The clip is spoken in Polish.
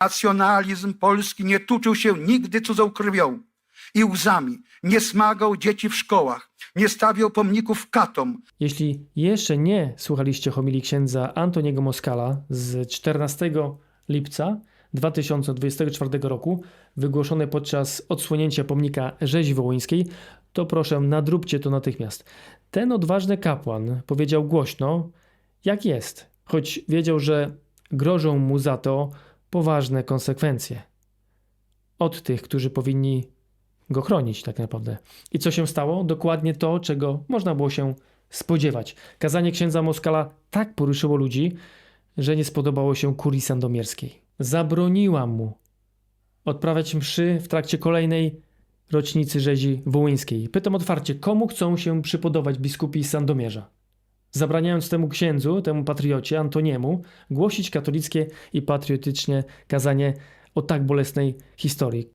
Nacjonalizm polski nie tuczył się nigdy cudzą krwią i łzami, nie smagał dzieci w szkołach, nie stawiał pomników katom, Jeśli jeszcze nie słuchaliście homilii księdza Antoniego Moskala z 14 lipca 2024 roku, wygłoszonej podczas odsłonięcia pomnika rzezi wołyńskiej, to proszę nadróbcie to natychmiast. Ten odważny kapłan powiedział głośno, jak jest, choć wiedział, że grożą mu za to poważne konsekwencje. Od tych, którzy powinni go chronić tak naprawdę. I co się stało? Dokładnie to, czego można było się spodziewać. Kazanie księdza Moskala tak poruszyło ludzi, że nie spodobało się kurii sandomierskiej. Zabroniła mu odprawiać mszy w trakcie kolejnej rocznicy rzezi wołyńskiej. Pytam otwarcie, komu chcą się przypodobać biskupi Sandomierza? Zabraniając temu księdzu, temu patriocie, Antoniemu, głosić katolickie i patriotyczne kazanie o tak bolesnej historii.